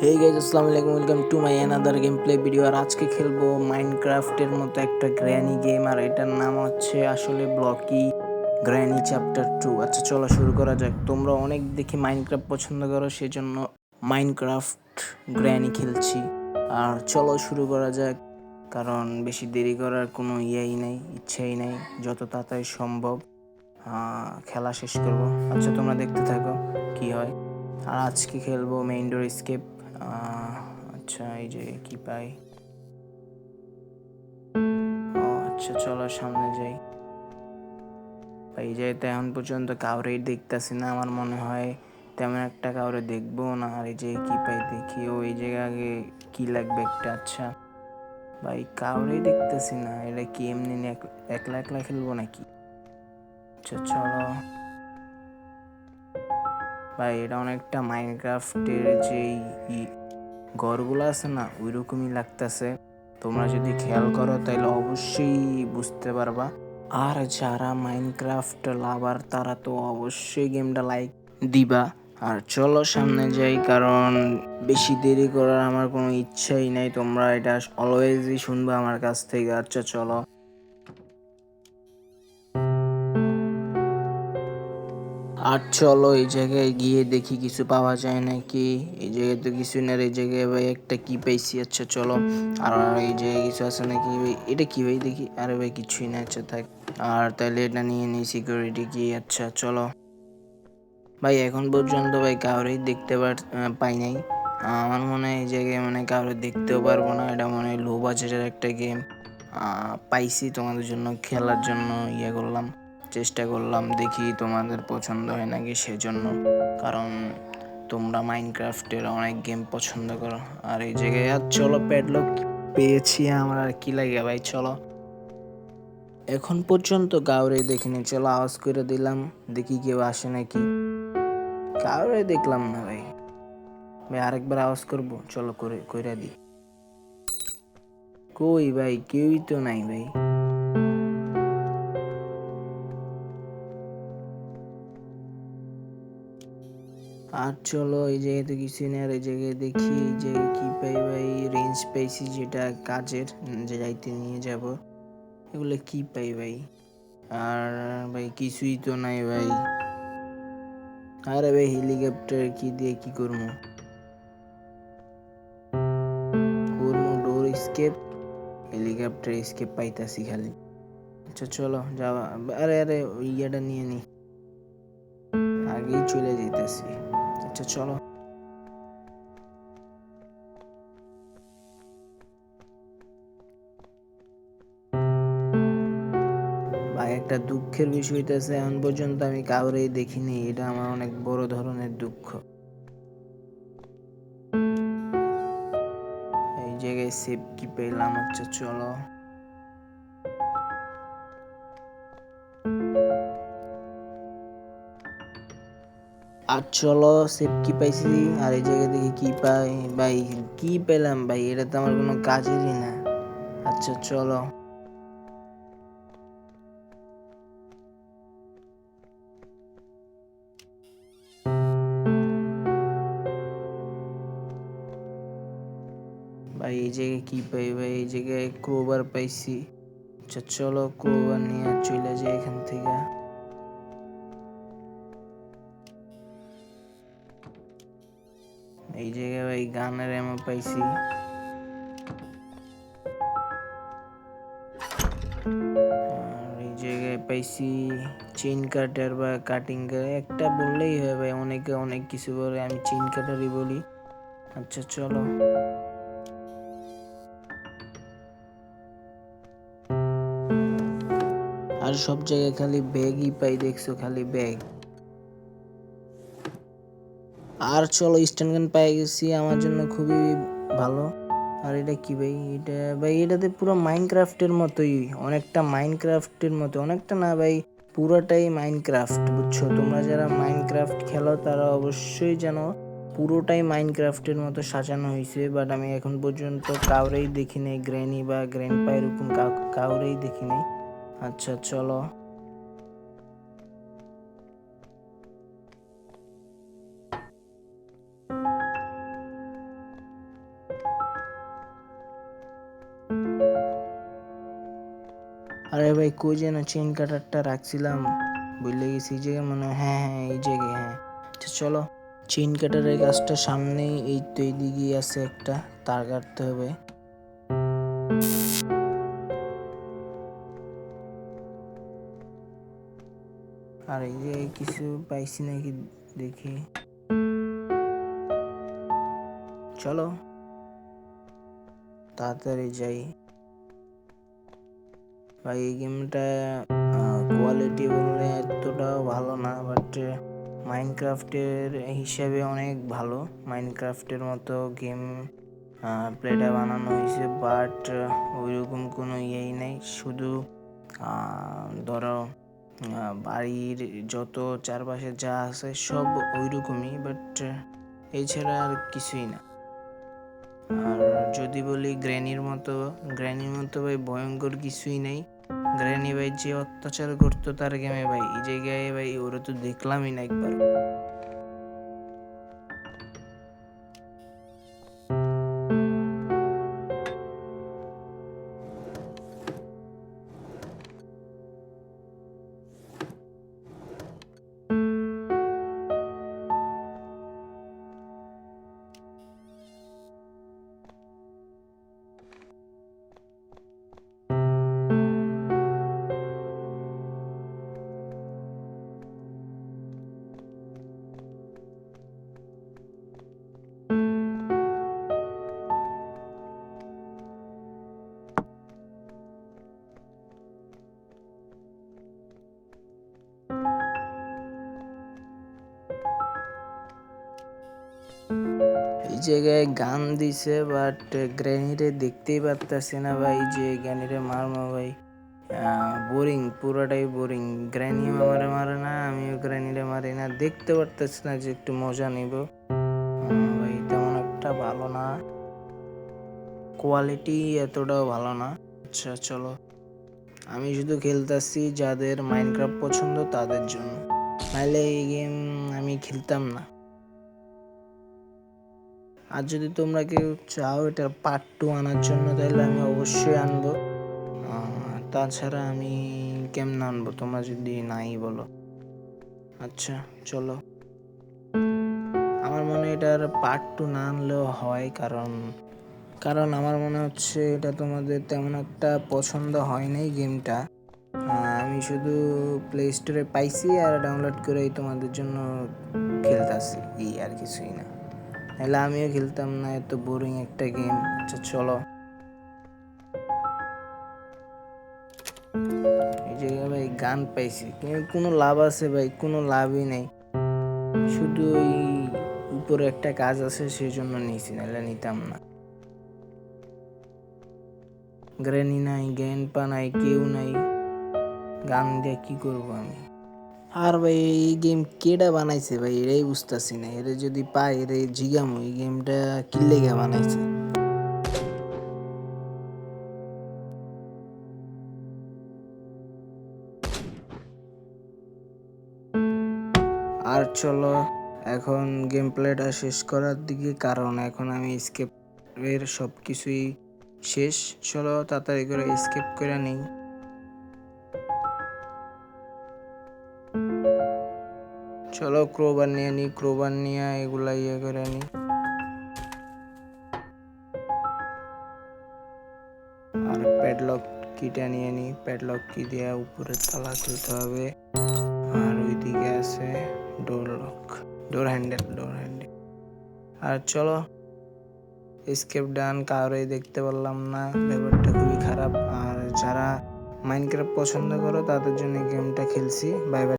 হে guys আসসালামু আলাইকুম welcome to my another game play video আর আজকে খেলব মাইনক্রাফটের মতো একটা গ্র্যানি গেম আর এটার নাম হচ্ছে আসলে ব্লকি গ্র্যানি চ্যাপ্টার টু আচ্ছা চলো শুরু করা যাক। তোমরা অনেক দেখি মাইনক্রাফট পছন্দ করো, সেজন্য মাইনক্রাফট গ্র্যানি খেলছি। আর চলো শুরু করা যাক, কারণ বেশি দেরি করার কোনো ইয়েই নেই, ইচ্ছেই নেই, যত তাড়াতাড়ি সম্ভব খেলা শেষ করব। আচ্ছা তোমরা দেখতে থাকো কি হয়। আর আজকে খেলব মেইন ডোর স্কেপ আচ্ছা এই যে কি পাই? আচ্ছা চলো সামনে যাই। এই জায়গাতে এখন পর্যন্ত কাউরেই দেখতেছি না, আমার মনে হয় তেমন একটা কাউরে দেখব না। আর এই যে কি পাই দেখি, ও এই জায়গায় আগে কি লাগবে একটা? আচ্ছা ভাই, কাউরেই দেখতেছি না। এটা কি এমনি এক- একলা একলা খেলব নাকি? আচ্ছা চলো। ভাই, এটা অনেকটা মাইনক্রাফটের যেই ঘরগুলো আছে না ওই রকমই লাগতেছে। তোমরা যদি খেয়াল করো তাহলে অবশ্যই বুঝতে পারবা। আর যারা মাইনক্রাফট লাভার তারা তো অবশ্যই গেমটা লাইক দিবা। আর চলো সামনে যাই, কারণ বেশি দেরি করার আমার কোনো ইচ্ছাই নাই। তোমরা এটা অলওয়েজই শুনবা আমার কাছ থেকে। আচ্ছা চলো। আর চলো এই জায়গায় গিয়ে দেখি কিছু পাওয়া যায় নাকি? এই জায়গায় তো কিছু না এই জায়গায় ভাই একটা কি পাইছি? আচ্ছা চলো। আর এই জায়গায় কিছু আছে নাকি ভাই? এটা কি ভাই? দেখি। আরে ভাই, কিছুই না আচ্ছা থাক। আর তাহলে এটা নিয়ে নিই সিকিউরিটি কি আচ্ছা চলো। ভাই, এখন পর্যন্ত ভাই কাউরেই দেখতে পার পাই নাই। আমার মনে হয় এই জায়গায় মানে কাউরে দেখতেও পারব না। এটা মনে হয় লো বাজেটের একটা গেম পাইছি তোমাদের জন্য, খেলার জন্য ইয়ে করলাম। চেষ্টা করলাম, দেখি তোমাদের পছন্দ হয় নাকি সেজন্য। কারণ তোমরা মাইনক্রাফটের অনেক গেম পছন্দ করো। আর এই জায়গায় আর চলো প্যাডলক পেয়েছি আমার, আর কি লাগে ভাই, চলো। এখন পর্যন্ত কাউরে দেখিনি, চলো আওয়াজ করে দিলাম, দেখি কেউ আসে নাকি। কাউরে দেখলাম না ভাই। ভাই, আরেকবার আওয়াজ করব, চলো করে, কইরা দি কই ভাই, কেউই তো নাই ভাই। আর চলো এই জায়গাতে কিছু নেই আর এই জায়গায় দেখি যে কি পাই ভাই? রেঞ্জ পাইছি যেটা কাজের, যে যাইতে নিয়ে যাব। এগুলো কি পাই ভাই? আর ভাই কিছুই তো নাই ভাই। আরে ভাই হেলিকপ্টার কি দিয়ে কি করব? করব ডোর স্কেপ হেলিকপ্টার স্কেপ পাইতাছি খালি। আচ্ছা চলো যাওয়া, আরে আরে ইয়েটা নিয়ে নি। আগেই চলে যেতেছি আচ্ছা চলো একটা দুঃখের বিষয় হইতেছে, এখন পর্যন্ত আমি কাউরেই দেখিনি। এটা আমার অনেক বড় ধরনের দুঃখ। এই জায়গায় সেফ কি পেলাম আচ্ছা চলো। চলো সেভ কি পাইছি? আর এই জায়গা থেকে কি পাই? ভাই, কি পেলাম ভাই? এটা তো আমার কোনো কাজেরই না। আচ্ছা চলো। ভাই, এই জায়গায় কি পাই? ভাই, এই জায়গায় ক্রোবার পাইছি। আচ্ছা চলো ক্রোবার নিয়ে চলে যাই এখান থেকে। এই জায়গায় ভাই গানের এমন পাইছি। এই জায়গায় পাইছি চেইন কাটার বা কাটিং একটা বললেই হয় ভাই, অনেকে অনেক কিছু বলে, আমি চেইন কাটারই বলি। আচ্ছা চলো। আর সব জায়গায় খালি ব্যাগই পাই, দেখছ, খালি ব্যাগ আর চলো স্ট্যান্ড গান পাই গেছি, আমার জন্য খুবই ভালো। আর এটা কি ভাই? এটা ভাই, এটাতে পুরো মাইনক্রাফটের মতোই, অনেকটা মাইনক্রাফটের মতো। অনেকটা না ভাই, পুরোটাই মাইনক্রাফট বুঝছ? তোমরা যারা মাইনক্রাফট খেলো, তারা অবশ্যই জানো, পুরোটাই মাইনক্রাফটের মতো সাজানো হয়েছে। বাট আমি এখন পর্যন্ত কাউরেই দেখিনি গ্র্যানি বা গ্র্যান্ড পা এরকম কাউ- কাউরেই দেখি নাই আচ্ছা চলো। আরে ভাই, কই যেন চেন কাটারটা রাখছিলাম। বুঝলে গেছি এই জায়গায় মনে হয় হ্যাঁ হ্যাঁ এই জায়গায় হ্যাঁ। চলো চেন কাটারের গাছটা সামনেই, এই তো এইদিকেই আছে একটা, তার কাটতে হবে। আর এই যে কিছু পাইছি নাকি দেখি। চলো, তাড়াতাড়ি যাই। ভাই, এই গেমটা কোয়ালিটি বললে এতটাও ভালো না বাট মাইনক্রাফটের হিসাবে অনেক ভালো। মাইনক্রাফটের মতো গেম প্লেটা বানানো হয়েছে বাট ওইরকম কোনো ইয়েই নেই। শুধু ধরো বাড়ির যত চারপাশে যা আছে সব ওইরকমই বাট এছাড়া আর কিছুই না। আর যদি বলি গ্র্যানির মতো গ্র্যানির মতো ভাই, ভয়ঙ্কর কিছুই নেই। গ্র্যানি ভাই, যে অত্যাচার করতো তার গেমে ভাই, এই জায়গায় ভাই, ওরা তো দেখলামই না একবার। জায়গায় গান দিছে বাট গ্র্যানিরে দেখতেই পারতাছি না ভাই যে গ্র্যানিরে মারমো ভাই। বোরিং পুরোটাই বোরিং গ্র্যানি আমারে মারে না, আমিও গ্র্যানিরে মারি না। দেখতে পারতেছি না যে একটু মজা নিব। ভাই, তেমন একটা ভালো না। কোয়ালিটি এতটাও ভালো না। আচ্ছা চলো। আমি শুধু খেলতেছি যাদের মাইনক্রাফট পছন্দ তাদের জন্য। নাহলে এই গেম আমি খেলতাম না। আর যদি তোমরা কেউ চাও এটার পার্ট টু আনার জন্য, তাহলে আমি অবশ্যই আনব। তাছাড়া আমি কেমন আনব, তোমরা যদি নাই বলো। আচ্ছা চলো। আমার মনে এটার পার্ট টু না আনলেও হয়, কারণ কারণ আমার মনে হচ্ছে এটা তোমাদের তেমন একটা পছন্দ হয় নাই গেমটা আমি শুধু প্লে স্টোরে পাইছি আর ডাউনলোড করেই তোমাদের জন্য খেলতেছি, এই আর কিছুই না। নাহলে আমিও খেলতাম না, এত বোরিং একটা গেম আচ্ছা চলো। এই জায়গায় ভাই, গান পাইছি। কোনো লাভ আছে ভাই, কোনো লাভই নেই। শুধু ওই উপরে একটা কাজ আছে সেই জন্য নিয়েছি নাহলে নিতাম না। গ্রেনি নাই গ্যানপা নাই, কেউ নাই। গান দিয়ে কি করব আমি? আর ভাই, এই গেম কেডা বানাইছে ভাই? এটাই বুঝতেছি না। এরা যদি পাই, এরা জিগামো, এই গেমটা কি লেগে বানাইছে? আর চলো, এখন গেম প্লেটা শেষ করার দিকে, কারণ এখন আমি স্কেপ এর সব কিছুই শেষ। চলো, তাড়াতাড়ি করে স্কেপ করে নিই। চলো ক্রোবার নিয়ে নিই ক্রোবার নিয়ে এগুলা ইয়ে করে নিই আর প্যাডলক কিটা নিয়ে নিই প্যাডলক কি দিয়ে উপরে তালা খুলতে হবে। আর ওইদিকে আছে door lock door handle door handle আর চলো স্কেপ ডান কারোই দেখতে পারলাম না, ব্যাপারটা খুবই খারাপ। আর যারা মাইনক্রাফট পছন্দ করো, তাদের জন্য গেমটা খেলছি। Bye bye